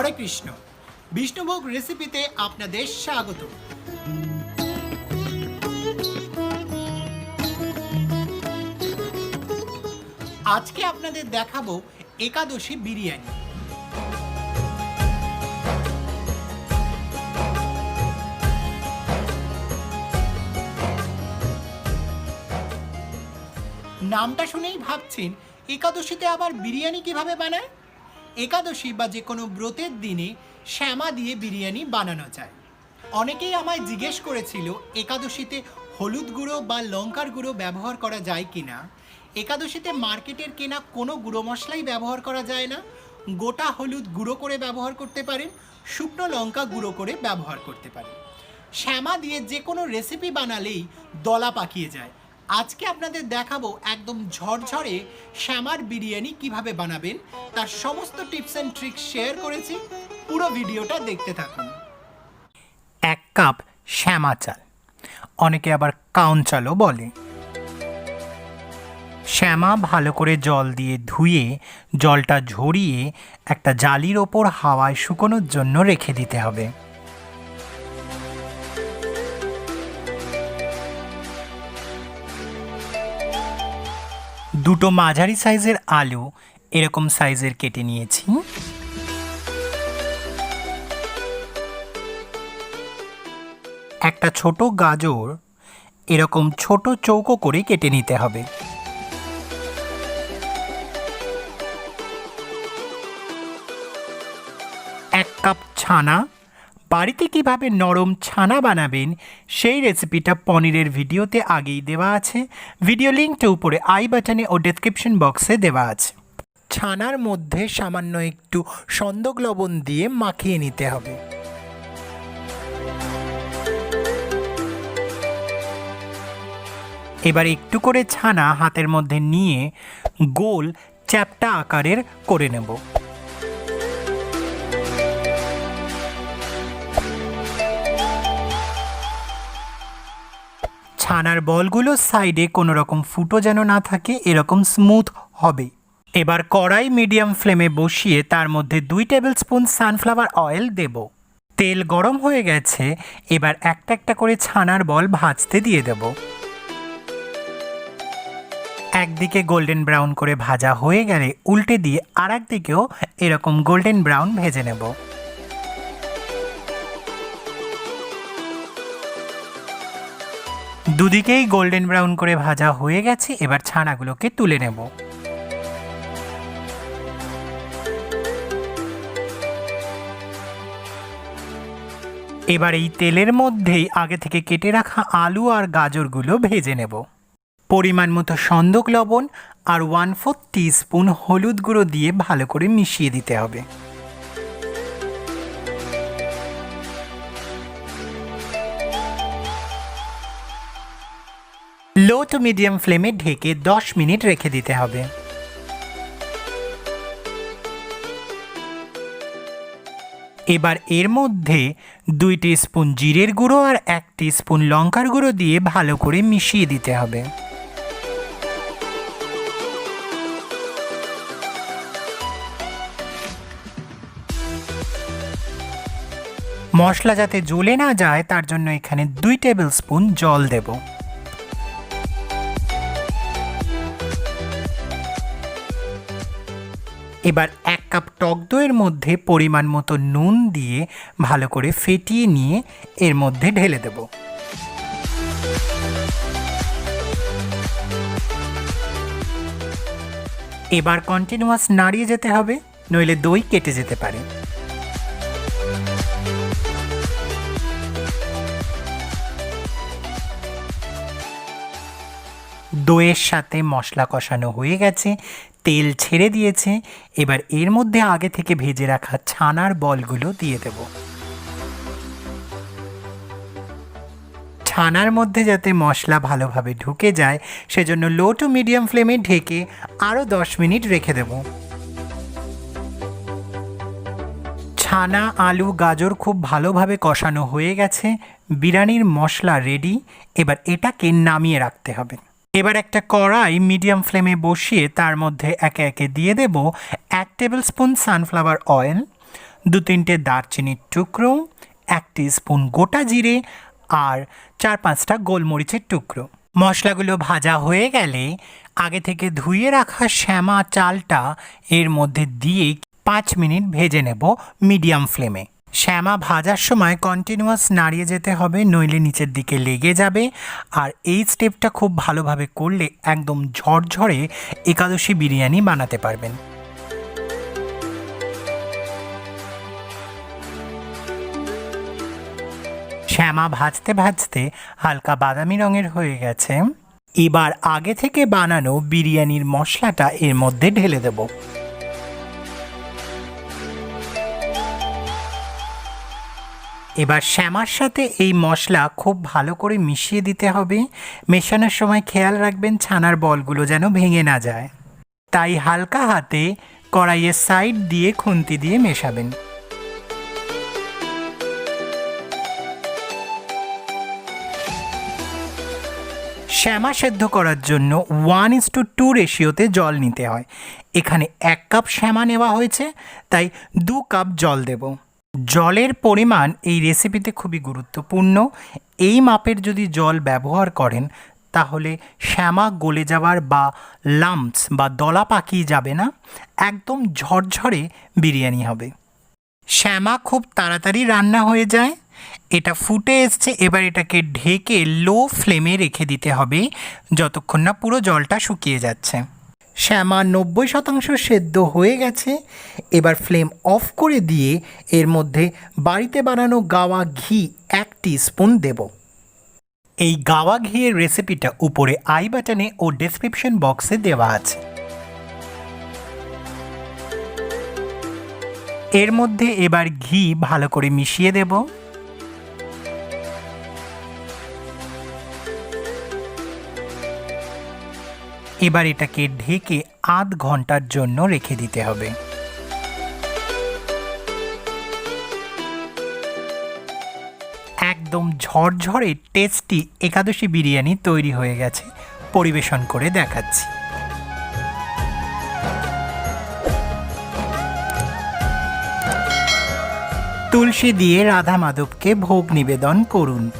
হরে কৃষ্ণ। বিষ্ণুভোগ রেসিপিতে আপনাদের স্বাগত। আজকে আপনাদের দেখাবো একাদশী বিরিয়ানি। নামটা শুনেই ভাবছেন, একাদশীতে আবার বিরিয়ানি কীভাবে বানায়? একাদশী বা যে কোনো ব্রতের দিনে শ্যামা দিয়ে বিরিয়ানি বানানো যায়। অনেকেই আমায় জিজ্ঞেস করেছিল, একাদশীতে হলুদ গুঁড়ো বা লঙ্কার গুঁড়ো ব্যবহার করা যায় কি না? একাদশীতে মার্কেটের কেনা কোনো গুঁড়ো মশলাই ব্যবহার করা যায় না? গোটা হলুদ গুঁড়ো করে ব্যবহার করতে পারেন, শুকনো লঙ্কা গুঁড়ো করে ব্যবহার করতে পারেন। শ্যামা দিয়ে যে কোনো রেসিপি বানালেই দলা পাকিয়ে যায়। আজকে আপনাদের দেখাবো একদম ঝরঝরে শ্যামার বিরিয়ানি কীভাবে বানাবেন, তার সমস্ত টিপস অ্যান্ড ট্রিক্স শেয়ার করেছি, পুরো ভিডিওটা দেখতে থাকুন। এক কাপ শ্যামা চাল, অনেকে আবার কাউন চালও বলে। শ্যামা ভালো করে জল দিয়ে ধুয়ে, জলটা ঝরিয়ে একটা জালির ওপর হাওয়ায় শুকোনোর জন্য রেখে দিতে হবে। দুটো মাঝারি সাইজের আলু এরকম সাইজের কেটে নিয়েছি। একটা ছোট গাজর এরকম ছোট চৌকো করে কেটে নিতে হবে। এক কাপ ছানা বাড়িতে কীভাবে নরম ছানা বানাবেন, সেই রেসিপিটা পনিরের ভিডিওতে আগেই দেওয়া আছে। ভিডিও লিঙ্কটা উপরে আই বাটনে ও ডেসক্রিপশন বক্সে দেওয়া আছে। ছানার মধ্যে সামান্য একটু সন্দক লবণ দিয়ে মাখিয়ে নিতে হবে। এবার একটু করে ছানা হাতের মধ্যে নিয়ে গোল চ্যাপটা আকারের করে নেব। ছানার বলগুলো সাইডে কোনো রকম ফুটো যেন না থাকে, এরকম স্মুথ হবে। এবার কড়াই মিডিয়াম ফ্লেমে বসিয়ে তার মধ্যে দুই টেবিল স্পুন সানফ্লাওয়ার অয়েল দেব। তেল গরম হয়ে গেছে, এবার একটা একটা করে ছানার বল ভাজতে দিয়ে দেব। একদিকে গোল্ডেন ব্রাউন করে ভাজা হয়ে গেলে উল্টে দিয়ে আর একদিকেও এরকম গোল্ডেন ব্রাউন ভেজে নেব। দুদিকেই গোল্ডেন ব্রাউন করে ভাজা হয়ে গেছে, এবার ছানাগুলোকে তুলে নেব। এবার এই তেলের মধ্যেই আগে থেকে কেটে রাখা আলু আর গাজরগুলো ভেজে নেব। পরিমাণ মতো সন্দক লবণ আর ওয়ান ফোর্থ স্পুন হলুদ গুঁড়ো দিয়ে ভালো করে মিশিয়ে দিতে হবে। লো টু মিডিয়াম ফ্লেমে ঢেকে 10 মিনিট রেখে দিতে হবে। এবার এর মধ্যে দুই স্পুন জিরের গুঁড়ো আর এক স্পুন লঙ্কার গুঁড়ো দিয়ে ভালো করে মিশিয়ে দিতে হবে। মশলা যাতে জ্বলে না যায়, তার জন্য এখানে দুই টেবিল স্পুন জল দেব। এবার এক কাপ টক দইয়ের মধ্যে পরিমাণ মতো নুন দিয়ে ভালো করে ফেটিয়ে নিয়ে এর মধ্যে ঢেলে দেব। এবার কন্টিনিউয়াস নাড়িয়ে যেতে হবে, নইলে দই কেটে যেতে পারে। দইয়ের সাথে মশলা কষানো হয়ে গেছে তেল ছেড়ে দিয়েছে, এবার এর মধ্যে আগে থেকে ভেজে রাখা ছানার বলগুলো দিয়ে দেব। ছানার মধ্যে যাতে মশলা ভালোভাবে ঢুকে যায়, সেজন্য লো টু মিডিয়াম ফ্লেমে ঢেকে আরও দশ মিনিট রেখে দেব। ছানা, আলু, গাজর খুব ভালোভাবে কষানো হয়ে গেছে। বিরিয়ানির মশলা রেডি এবার এটাকে নামিয়ে রাখতে হবে। এবার একটা কড়াই মিডিয়াম ফ্লেমে বসিয়ে তার মধ্যে একে একে দিয়ে দেব এক টেবিল স্পুন সানফ্লাওয়ার অয়েল, দু তিনটে দারচিনির টুকরো, এক স্পুন গোটা জিরে আর চার পাঁচটা গোলমরিচের টুকরো। মশলাগুলো ভাজা হয়ে গেলে আগে থেকে ধুয়ে রাখা শ্যামা চালটা এর মধ্যে দিয়ে পাঁচ মিনিট ভেজে নেব মিডিয়াম ফ্লেমে। শ্যামা ভাজার সময় কন্টিনিউয়াস নাড়িয়ে যেতে হবে, নইলে নিচের দিকে লেগে যাবে। আর এই স্টেপটা খুব ভালোভাবে করলে একদম ঝরঝরে একাদশী বিরিয়ানি বানাতে পারবেন। শ্যামা ভাজতে ভাজতে হালকা বাদামি রঙের হয়ে গেছে। এবার আগে থেকে বানানো বিরিয়ানির মশলাটা এর মধ্যে ঢেলে দেব। এবার শ্যামার সাথে এই মশলা খুব ভালো করে মিশিয়ে দিতে হবে। মেশানোর সময় খেয়াল রাখবেন ছানার বলগুলো যেন ভেঙে না যায়। তাই হালকা হাতে কড়াইয়ের সাইড দিয়ে খুন্তি দিয়ে মেশাবেন। শ্যামা সেদ্ধ করার জন্য ওয়ান ইস টু টু রেশিওতে জল নিতে হয়। এখানে এক কাপ শ্যামা নেওয়া হয়েছে, তাই দু কাপ জল দেব। জলের পরিমাণ এই রেসিপিতে খুবই গুরুত্বপূর্ণ। এই মাপের যদি জল ব্যবহার করেন, তাহলে শ্যামা গলে যাওয়ার বা লাম্পস বা দলা পাকিয়ে যাবে না, একদম ঝরঝরে বিরিয়ানি হবে। শ্যামা খুব তাড়াতাড়ি রান্না হয়ে যায়। এটা ফুটে এসছে, এবার এটাকে ঢেকে লো ফ্লেমে রেখে দিতে হবে, যতক্ষণ না পুরো জলটা শুকিয়ে যাচ্ছে। শ্যামা নব্বই শতাংশ সেদ্ধ হয়ে গেছে। এবার ফ্লেম অফ করে দিয়ে এর মধ্যে বাড়িতে বানানো গাওয়া ঘি এক স্পুন দেব। এই গাওয়া ঘিয়ের রেসিপিটা উপরে আই বাটনে ও ডেসক্রিপশন বক্সে দেওয়া আছে। এর মধ্যে এবার ঘি ভালো করে মিশিয়ে দেব। এবার এটাকে ঢেকে আধ ঘণ্টার জন্য রেখে দিতে হবে। একদম ঝরঝরে টেস্টি একাদশী বিরিয়ানি তৈরি হয়ে গেছে। পরিবেশন করে দেখাচ্ছি। তুলসী দিয়ে রাধা মাধবকে ভোগ নিবেদন করুন।